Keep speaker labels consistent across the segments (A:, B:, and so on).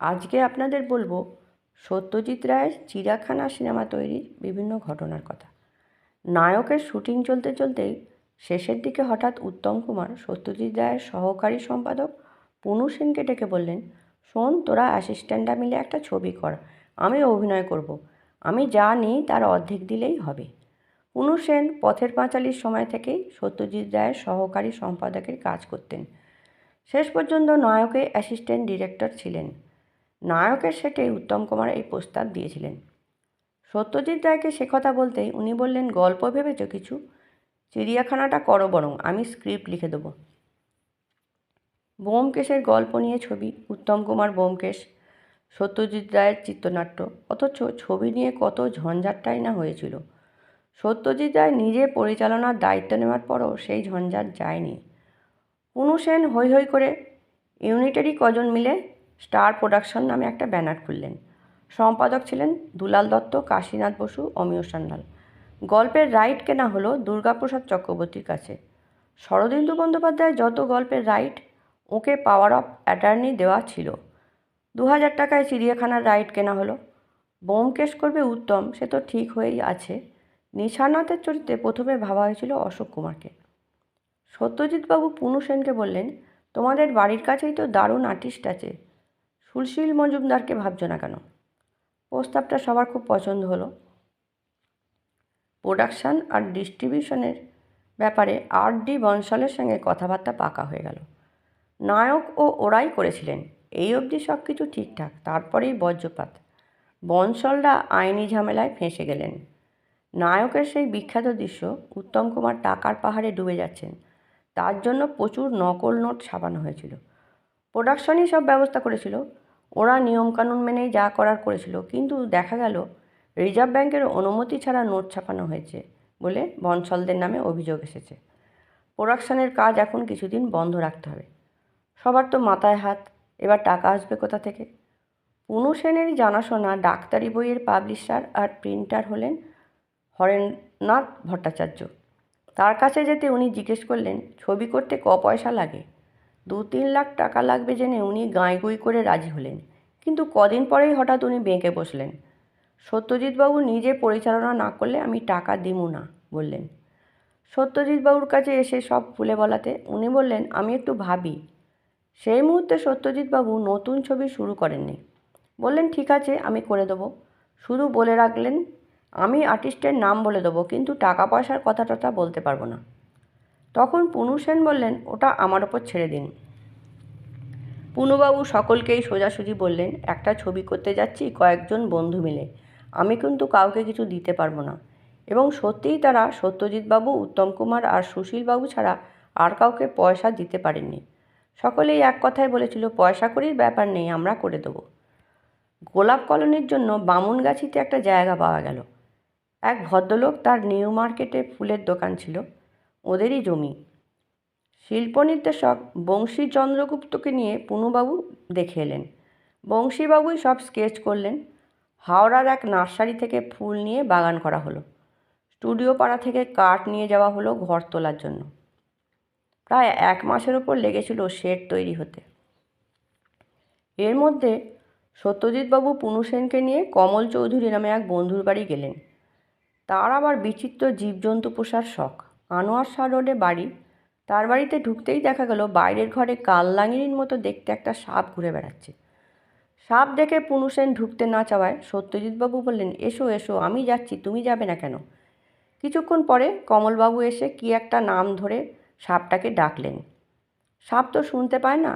A: আজকে আপনাদের বলব, সত্যজিৎ রায়ের চিড়িয়াখানা সিনেমা তৈরির বিভিন্ন ঘটনার কথা। নায়কের শুটিং চলতে চলতেই শেষের দিকে হঠাৎ উত্তম কুমার, সত্যজিৎ রায়ের সহকারী সম্পাদক পুনু সেনকে ডেকে বললেন, শোন, তোরা অ্যাসিস্ট্যান্টরা মিলে একটা ছবি কর, আমি অভিনয় করব। আমি যা নিই তার অর্ধেক দিলেই হবে। পুনু সেন পথের পাঁচালীর সময় থেকেই সত্যজিৎ রায়ের সহকারী সম্পাদকের কাজ করতেন। শেষ পর্যন্ত নায়কে অ্যাসিস্ট্যান্ট ডিরেক্টর ছিলেন। নায়কের সেটে উত্তম কুমার এই প্রস্তাব দিয়েছিলেন। সত্যজিৎ রায়কে সে কথা বলতেই উনি বললেন, গল্প ভেবেছ কিছু? চিড়িয়াখানাটা করো বরং, আমি স্ক্রিপ্ট লিখে দেবো। বোমকেশের গল্প নিয়ে ছবি, উত্তম কুমার বোমকেশ সত্যজিৎ রায়ের চিত্রনাট্য, অথচ ছবি নিয়ে কত ঝঞ্ঝাটটাই না হয়েছিল। সত্যজিৎ রায় নিজে পরিচালনার দায়িত্ব নেওয়ার পরও সেই ঝঞ্ঝাট যায়নি। পুনু সেন হৈ হৈ করে ইউনিটেরই কজন মিলে স্টার প্রোডাকশন নামে একটা ব্যানার খুললেন। সম্পাদক ছিলেন দুলাল দত্ত, কাশীনাথ বসু, অমিয় সান্যাল। গল্পের রাইট কেনা হলো দুর্গাপ্রসাদ চক্রবর্তীর কাছে। শরদিন্দু বন্দ্যোপাধ্যায় যত গল্পের right, okay power of attorney দেওয়া ছিল। দু হাজার টাকায় চিড়িয়াখানার রাইট কেনা হলো। বোমকেশ করবে উত্তম, সে তো ঠিক হয়েই আছে। নিশানাথের চরিত্রে প্রথমে ভাবা হয়েছিল অশোক কুমারকে। সত্যজিৎবাবু পুনু সেনকে বললেন, তোমাদের বাড়ির কাছেই তো দারুণ আর্টিস্ট আছে। সুশীল মজুমদারকে ভাবছ না কেন? প্রস্তাবটা সবার খুব পছন্দ হলো। প্রোডাকশান আর ডিস্ট্রিবিউশনের ব্যাপারে আর ডি বনশালের সঙ্গে কথাবার্তা পাকা হয়ে গেল। নায়ক ও ওরাই করেছিলেন। এই অবধি সব কিছু ঠিকঠাক, তারপরেই বজ্রপাত। বনশলরা আইনি ঝামেলায় ফেঁসে গেলেন। নায়কের সেই বিখ্যাত দৃশ্য, উত্তম কুমার টাকার পাহাড়ে ডুবে যাচ্ছেন। তার জন্য প্রচুর নকল নোট ছাপানো হয়েছিল। প্রোডাকশনই সব ব্যবস্থা করেছিল। ওরা নিয়মকানুন মেনেই যা করার করেছিল। কিন্তু দেখা গেল, রিজার্ভ ব্যাংকের অনুমতি ছাড়া নোট ছাপানো হয়েছে বলে বনসলদের নামে অভিযোগ এসেছে। প্রোডাকশনের কাজ এখন কিছুদিন বন্ধ রাখতে হবে। সবার তো মাথায় হাত, এবার টাকা আসবে কোথা থেকে? পুনু সেনের জানাশোনা ডাক্তারি বইয়ের পাবলিশার আর প্রিন্টার হলেন হরেননাথ ভট্টাচার্য। তার কাছে যেতে উনি জিজ্ঞেস করলেন, ছবি করতে ক পয়সা লাগে? দু তিন লাখ টাকা লাগবে জেনে উনি গাঁইগুই করে রাজি হলেন। কিন্তু কদিন পরেই হঠাৎ উনি বেঁকে বসলেন। সত্যজিৎবাবু নিজে পরিচালনা না করলে আমি টাকা দিমু না, বললেন। সত্যজিৎবাবুর কাছে এসে সব খুলে বলাতে উনি বললেন, আমি একটু ভাবি। সেই মুহূর্তে সত্যজিৎবাবু নতুন ছবি শুরু করেননি। বললেন, ঠিক আছে, আমি করে দেবো। শুধু বলে রাখলেন, আমি আর্টিস্টের নাম বলে দেবো, কিন্তু টাকা পয়সার কথা টথা বলতে পারব না। তখন পুনু সেন বললেন, ওটা আমার ওপর ছেড়ে দিন। পুনুবাবু সকলকেই সোজাসুজি বললেন, একটা ছবি করতে যাচ্ছি কয়েকজন বন্ধু মিলে। আমি কিন্তু কাউকে কিছু দিতে পারব না। এবং সত্যিই তারা সত্যজিৎবাবু উত্তম কুমার আর সুশীলবাবু ছাড়া আর কাউকে পয়সা দিতে পারেননি। সকলেই এক কথায় বলেছিল, পয়সা করির ব্যাপার নেই, আমরা করে দেবো। গোলাপ কলোনির জন্য বামুনগাছিতে একটা জায়গা পাওয়া গেল। এক ভদ্রলোক তার নিউ মার্কেটে ফুলের দোকান ছিল। ওদেরই জমি। শিল্প নির্দেশক বংশী চন্দ্রগুপ্তকে নিয়ে পুনুবাবু দেখে এলেন। বংশীবাবুই সব স্কেচ করলেন। হাওড়ার এক নার্সারি থেকে ফুল নিয়ে বাগান করা হলো। স্টুডিও পাড়া থেকে কাঠ নিয়ে যাওয়া হলো ঘর তোলার জন্য। প্রায় এক মাসের ওপর লেগেছিল শেড তৈরি হতে। এর মধ্যে সত্যজিৎবাবু পুনু সেনকে নিয়ে কমল চৌধুরী নামে এক বন্ধুর বাড়ি গেলেন। তার আবার বিচিত্র জীবজন্তু পোষার শখ। আনোয়ার শাহ রোডে বাড়ি। তার বাড়িতে ঢুকতেই দেখা গেল, বাইরের ঘরে কাললাঙিনীর মতো দেখতে একটা সাপ ঘুরে বেড়াচ্ছে। সাপ দেখে পুনু সেন ঢুকতে না চাওয়ায় সত্যজিৎবাবু বললেন, এসো এসো, আমি যাচ্ছি, তুমি যাবে না কেন? কিছুক্ষণ পরে কমলবাবু এসে কি একটা নাম ধরে সাপটাকে ডাকলেন। সাপ তো শুনতে পায় না,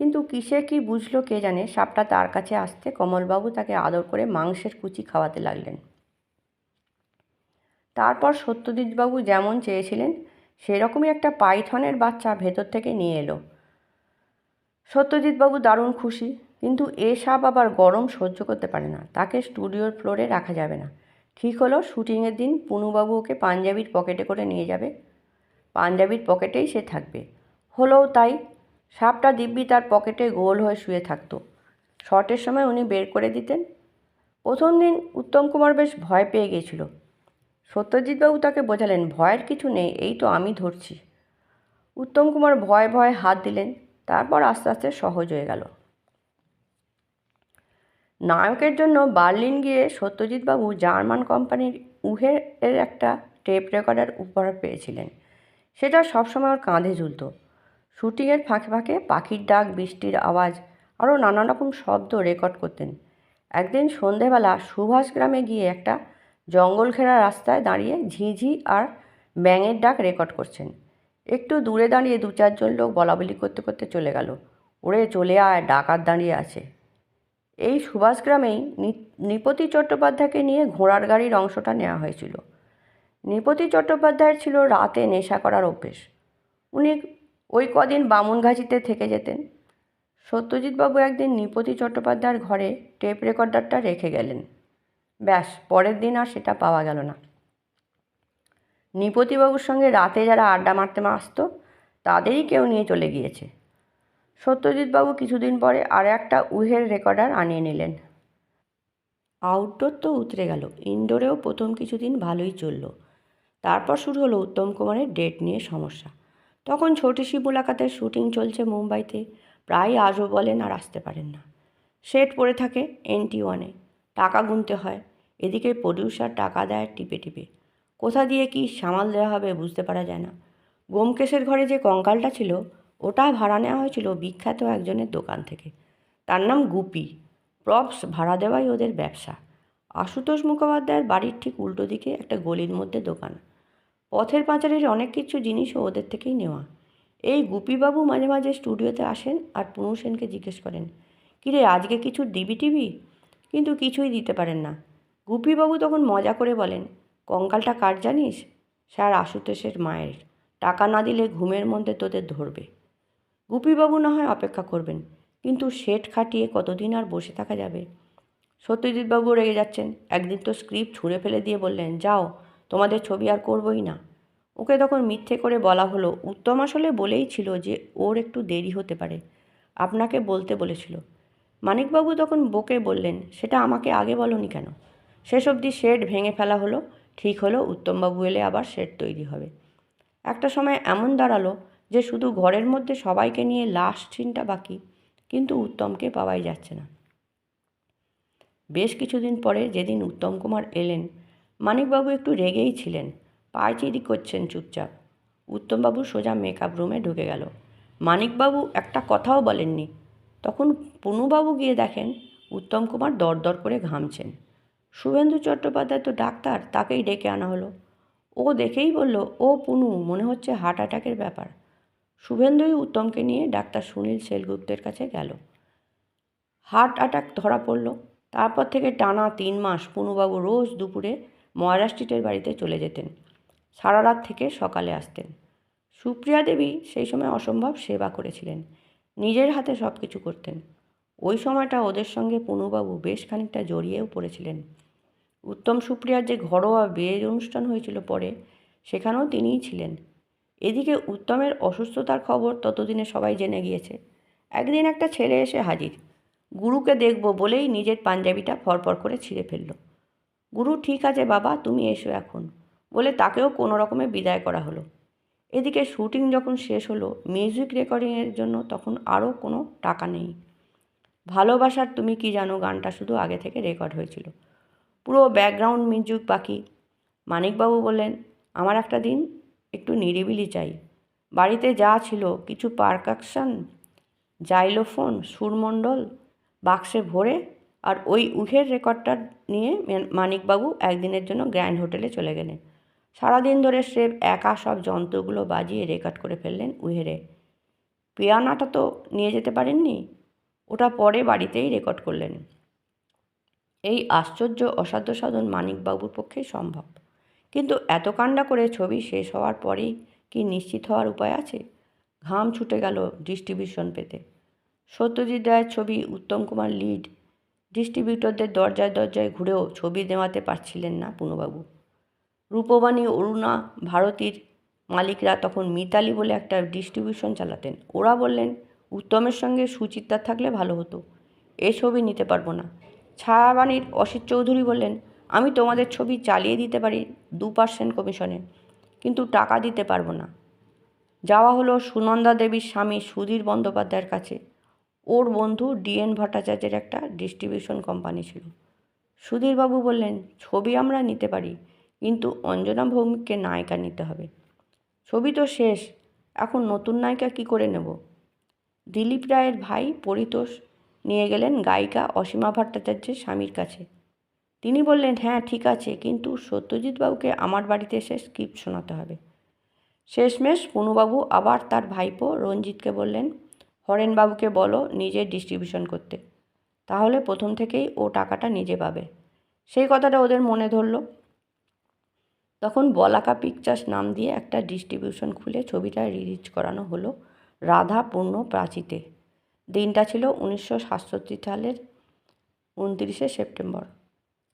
A: কিন্তু কিসে কি বুঝলো কে জানে, সাপটা তার কাছে আসতে কমলবাবু তাকে আদর করে মাংসের কুচি খাওয়াতে লাগলেন। তারপর সত্যজিৎবাবু যেমন চেয়েছিলেন, সেরকমই একটা পাইথনের বাচ্চা ভেতর থেকে নিয়ে এলো। সত্যজিৎবাবু দারুণ খুশি, কিন্তু এ সাপ আবার গরম সহ্য করতে পারে না, তাকে স্টুডিওর ফ্লোরে রাখা যাবে না। ঠিক হলো, শুটিংয়ের দিন পুনুবাবু ওকে পাঞ্জাবির পকেটে করে নিয়ে যাবে। পাঞ্জাবির পকেটেই সে থাকবে। হলেও তাই, সাপটা দিব্যি তার পকেটে গোল হয়ে শুয়ে থাকতো। শর্টের সময় উনি বের করে দিতেন। প্রথম দিন উত্তম কুমার বেশ ভয় পেয়ে গিয়েছিল। সত্যজিৎবাবু তাকে বোঝালেন, ভয়ের কিছু নেই, এই তো আমি ধরছি। উত্তম কুমার ভয় ভয় হাত দিলেন, তারপর আস্তে আস্তে সহজ হয়ে গেল। নায়কের জন্য বার্লিন গিয়ে সত্যজিৎবাবু জার্মান কোম্পানির উহের এর একটা টেপ রেকর্ডার উপহার পেয়েছিলেন। সেটা সবসময় ওর কাঁধে ঝুলতো। শুটিংয়ের ফাঁকে ফাঁকে পাখির ডাক, বৃষ্টির আওয়াজ, আরও নানা রকম শব্দ রেকর্ড করতেন। একদিন সন্ধেবেলা সুভাষ গ্রামে গিয়ে একটা জঙ্গল ঘেরা রাস্তায় দাঁড়িয়ে ঝিঝি আর ব্যাঙের ডাক রেকর্ড করছেন। একটু দূরে দাঁড়িয়ে দু চারজন লোক বলাবলি করতে করতে চলে গেল। ওরে চলে আয়, ডাকাত দাঁড়িয়ে আছে। এই সুভাষ গ্রামেই নৃপতি চট্টোপাধ্যায়কে নিয়ে ঘোড়ার গাড়ির অংশটা নেওয়া হয়েছিল। নিপতি চট্টোপাধ্যায়ের ছিল রাতে নেশা করার অভ্যেস। উনি ওই কদিন বামুনঘাচিতে থেকে যেতেন। সত্যজিৎবাবু একদিন নিপতি চট্টোপাধ্যায়ের ঘরে টেপ রেকর্ডারটা রেখে গেলেন। ব্যাস, পরের দিন আর সেটা পাওয়া গেল না। নৃপতিবাবুর সঙ্গে রাতে যারা আড্ডা মারতে আসতো তাদেরই কেউ নিয়ে চলে গিয়েছে। সত্যজিৎবাবু কিছুদিন পরে আর একটা উহের রেকর্ডার আনিয়ে নিলেন। আউটডোর তো উতরে গেল ইনডোরেও প্রথম কিছুদিন ভালোই চলল। তারপর শুরু হলো উত্তম কুমারের ডেট নিয়ে সমস্যা। তখন ছোটিশি মুলাকাতের শুটিং চলছে মুম্বাইতে, প্রায় আসব বলেন আর আসতে পারেন না। সেট পড়ে থাকে এনটি ওয়ানে টাকা গুনতে হয়। এদিকে প্রডিউসার টাকা দেয় টিপে টিপে। কোথা দিয়ে কি সামাল দেওয়া হবে বুঝতে পারা যায় না। গোমকেশের ঘরে যে কঙ্কালটা ছিল, ওটা ভাড়া নেওয়া হয়েছিল বিখ্যাত একজনের দোকান থেকে। তার নাম গুপি। প্রপস ভাড়া দেওয়াই ওদের ব্যবসা। আশুতোষ মুখোপাধ্যায়ের বাড়ির ঠিক উল্টো দিকে একটা গলির মধ্যে দোকান। পথের পাঁচারের অনেক কিছু জিনিসও ওদের থেকেই নেওয়া। এই গুপিবাবু মাঝে মাঝে স্টুডিওতে আসেন আর পুনু সেনকে জিজ্ঞেস করেন, কিরে, আজকে কিছু দিবি টিভি কিন্তু কিছুই দিতে পারেন না। গুপিবাবু তখন মজা করে বলেন, কঙ্কালটা কার জানিস? স্যার আশুতোষের মায়ের। টাকা না দিলে ঘুমের মধ্যে তোদের ধরবে। গুপিবাবু না হয় অপেক্ষা করবেন, কিন্তু সেট খাটিয়ে কতদিন আর বসে থাকা যাবে? সত্যজিৎবাবু রেগে যাচ্ছেন। একদিন তো স্ক্রিপ্ট ছুঁড়ে ফেলে দিয়ে বললেন, যাও, তোমাদের ছবি আর করবই না। ওকে তখন মিথ্যে করে বলা হলো। উত্তম আসলে বলেই ছিল যে ওর একটু দেরি হতে পারে। আপনাকে বলতে বলেছিল। মানিকবাবু তখন বকে বললেন, সেটা আমাকে আগে বলনি কেন? শেষ অবধি শেড ভেঙে ফেলা হলো, ঠিক হলো, উত্তমবাবু এলে আবার শেড তৈরি হবে। একটা সময় এমন দাঁড়াল যে শুধু ঘরের মধ্যে সবাইকে নিয়ে লাস্ট সিনটা বাকি, কিন্তু উত্তমকে পাওয়াই যাচ্ছে না। বেশ কিছুদিন পরে যেদিন উত্তম কুমার এলেন, মানিকবাবু একটু রেগেই ছিলেন। পায়চিরি করছেন চুপচাপ। উত্তমবাবু সোজা মেকআপ রুমে ঢুকে গেল। মানিকবাবু একটা কথাও বলেননি। তখন পুনুবাবু গিয়ে দেখেন উত্তম কুমার দরদর করে ঘামছেন। শুভেন্দু চট্টোপাধ্যায় তো ডাক্তার, তাকেই ডেকে আনা হলো। ও দেখেই বলল, ও পুনু, মনে হচ্ছে হার্ট অ্যাটাকের ব্যাপার। শুভেন্দুই উত্তমকে নিয়ে ডাক্তার সুনীল সেলগুপ্তের কাছে গেল। হার্ট অ্যাটাক ধরা পড়ল। তারপর থেকে টানা তিন মাস পুনুবাবু রোজ দুপুরে ময়রা স্ট্রিটের বাড়িতে চলে যেতেন। সারা রাত থেকে সকালে আসতেন। সুপ্রিয়া দেবী সেই সময় অসম্ভব সেবা করেছিলেন। নিজের হাতে সব কিছু করতেন। ওই সময়টা ওদের সঙ্গে পুনুবাবু বেশ খানিকটা জড়িয়েও পড়েছিলেন। উত্তম সুপ্রিয়ার যে ঘরোয়া বিয়ের অনুষ্ঠান হয়েছিল পরে, সেখানেও তিনিই ছিলেন। এদিকে উত্তমের অসুস্থতার খবর ততদিনে সবাই জেনে গিয়েছে। একদিন একটা ছেলে এসে হাজির। গুরুকে দেখব বলেই নিজের পাঞ্জাবিটা ফরফর করে ছিঁড়ে ফেলল। গুরু, ঠিক আছে বাবা, তুমি এসো এখন। বলে তাকেও কোনো রকমে বিদায় করা হলো। এদিকে শুটিং যখন শেষ হলো, মিউজিক রেকর্ডিংয়ের জন্য তখন আরও কোনো টাকা নেই। ভালোবাসার তুমি কি জানো? গানটা শুধু আগে থেকে রেকর্ড হয়েছিল। পুরো ব্যাকগ্রাউন্ড মিউজিক বাকি। মানিকবাবু বললেন, আমার একটা দিন একটু নিরিবিলি চাই। বাড়িতে যা ছিল, কিছু পারকাকশন জাইলোফোন সুরমণ্ডল বাক্সে ভরে আর ওই উহের রেকর্ডটা নিয়ে মানিকবাবু একদিনের জন্য গ্র্যান্ড হোটেলে চলে গেলেন। সারাদিন ধরে স্রেফ একা সব যন্ত্রগুলো বাজিয়ে রেকর্ড করে ফেললেন উহেরে। পিয়ানাটা তো নিয়ে যেতে পারেননি, ওটা পরে বাড়িতেই রেকর্ড করলেন। এই আশ্চর্য, অসাধ্য সাধন মানিকবাবুর পক্ষেই সম্ভব। কিন্তু এত কাণ্ডা করে ছবি শেষ হওয়ার পরেই কি নিশ্চিত হওয়ার উপায় আছে? ঘাম ছুটে গেল ডিস্ট্রিবিউশন পেতে। সত্যজিৎ রায়ের ছবি উত্তম কুমার লিড। ডিস্ট্রিবিউটরদের দরজায় দরজায় ঘুরেও ছবি দেওয়াতে পারছিলেন না পুনুবাবু। রূপবাণী, অরুণা, ভারতীর মালিকরা তখন মিতালি বলে একটা ডিস্ট্রিবিউশন চালাতেন। ওরা বললেন, উত্তমের সঙ্গে সুচিত্রা থাকলে ভালো হতো। এ ছবি নিতে পারব না। ছায়াবাণীর অসিত চৌধুরী বললেন, আমি তোমাদের ছবি চালিয়ে দিতে পারি দু পার্সেন্ট কমিশনে, কিন্তু টাকা দিতে পারব না। যাওয়া হলো সুনন্দা দেবীর স্বামী সুধীর বন্দ্যোপাধ্যায়ের কাছে। ওর বন্ধু ডিএন ভট্টাচার্যের একটা ডিস্ট্রিবিউশন কোম্পানি ছিল। সুধীরবাবু বললেন, ছবি আমরা নিতে পারি, কিন্তু অঞ্জনা ভৌমিককে নায়িকা নিতে হবে। ছবি তো শেষ, এখন নতুন নায়িকা কী করে নেব? দিলীপ রায়ের ভাই পরিতোষ নিয়ে গেলেন গায়িকা অসীমা ভট্টাচার্যের স্বামীর কাছে। তিনি বললেন হ্যাঁ ঠিক আছে, কিন্তু সত্যজিৎ বাবুকে আমার বাড়িতে এসে স্ক্রিপ্ট শোনাতে হবে। শেষমেশ পুনুবাবু আবার তার ভাইপো রঞ্জিতকে বললেন হরেনবাবুকে বলো নিজে ডিস্ট্রিবিউশন করতে, তাহলে প্রথম থেকেই ও টাকাটা নিজে পাবে। সেই কথাটা ওদের মনে ধরল। তখন বলাকা পিকচার্স নাম দিয়ে একটা ডিস্ট্রিবিউশন খুলে ছবিটা রিলিজ করানো হলো রাধা পূর্ণ প্রাচীতে। দিনটা ছিল উনিশশো সাতষট্টি সালের উনত্রিশে সেপ্টেম্বর।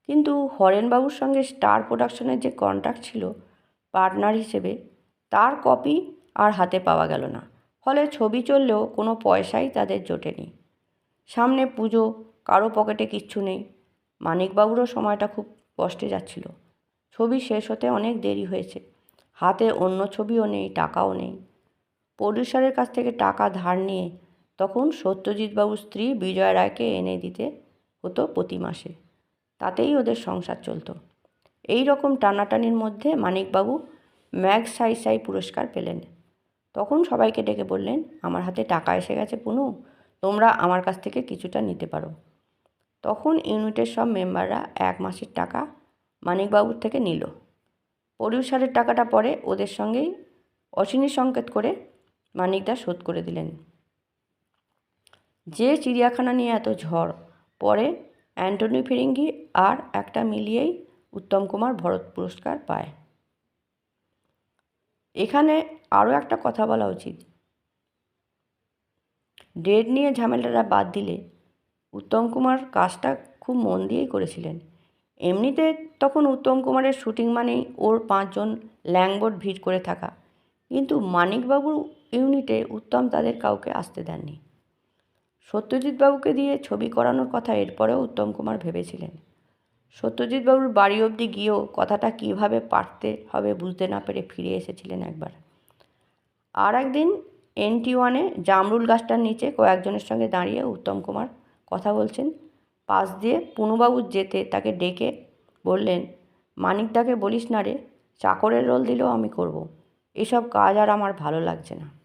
A: কিন্তু হরেনবাবুর সঙ্গে স্টার প্রোডাকশনের যে কন্ট্রাক্ট ছিল পার্টনার হিসেবে, তার কপি আর হাতে পাওয়া গেল না। ফলে ছবি চললেও কোনো পয়সাই তাদের জোটেনি। সামনে পুজো, কারও পকেটে কিচ্ছু নেই। মানিকবাবুরও সময়টা খুব কষ্টে যাচ্ছিল। ছবি শেষ হতে অনেক দেরি হয়েছে। হাতে অন্য ছবিও নেই, টাকাও নেই। প্রডিউসারের কাছ থেকে টাকা ধার নিয়ে তখন সত্যজিৎবাবুর স্ত্রী বিজয় রায়কে এনে দিতে হতো প্রতি মাসে। তাতেই ওদের সংসার চলতো। এই রকম টানাটানির মধ্যে মানিকবাবু ম্যাগ সাই সাই পুরস্কার পেলেন। তখন সবাইকে ডেকে বললেন, আমার হাতে টাকা এসে গেছে পুনু, তোমরা আমার কাছ থেকে কিছুটা নিতে পারো। তখন ইউনিটের সব মেম্বাররা এক মাসের টাকা মানিকবাবুর থেকে নিল। প্রডিউসারের টাকাটা পরে ওদের সঙ্গেই অশ্বিনী সংকেত করে মানিকদা শোধ করে দিলেন। যে চিড়িয়াখানা নিয়ে এত ঝড়, পরে অ্যান্টনি ফিরিঙ্গি আর একটা মিলিয়েই উত্তম কুমার ভরত পুরস্কার পায়। এখানে আরও একটা কথা বলা উচিত। ডেট নিয়ে ঝামেলাটা বাদ দিলে উত্তম কুমার কাজটা খুব মন দিয়েই করেছিলেন। এমনিতে তখন উত্তম কুমারের শুটিং মানেই ওর পাঁচজন ল্যাংবোর্ড ভিড় করে থাকা। কিন্তু মানিকবাবুর ইউনিটে উত্তম তাদের কাউকে আসতে দেননি। সত্যজিৎবাবুকে দিয়ে ছবি করানোর কথা এরপরেও উত্তম কুমার ভেবেছিলেন। সত্যজিৎবাবুর বাড়ি অবধি গিয়েও কথাটা কীভাবে পারতে হবে বুঝতে না পেরে ফিরে এসেছিলেন একবার। আর একদিন এনটি ওয়ানে জামরুল গাছটার নিচে কয়েকজনের সঙ্গে দাঁড়িয়ে উত্তম কুমার কথা বলছেন। পাশ দিয়ে পুনুবাবু যেতে তাকে ডেকে বললেন, মানিকদাকে বলিস না রে, চাকরের রোল দিলেও আমি করব। এসব কাজ আর আমার ভালো লাগছে না।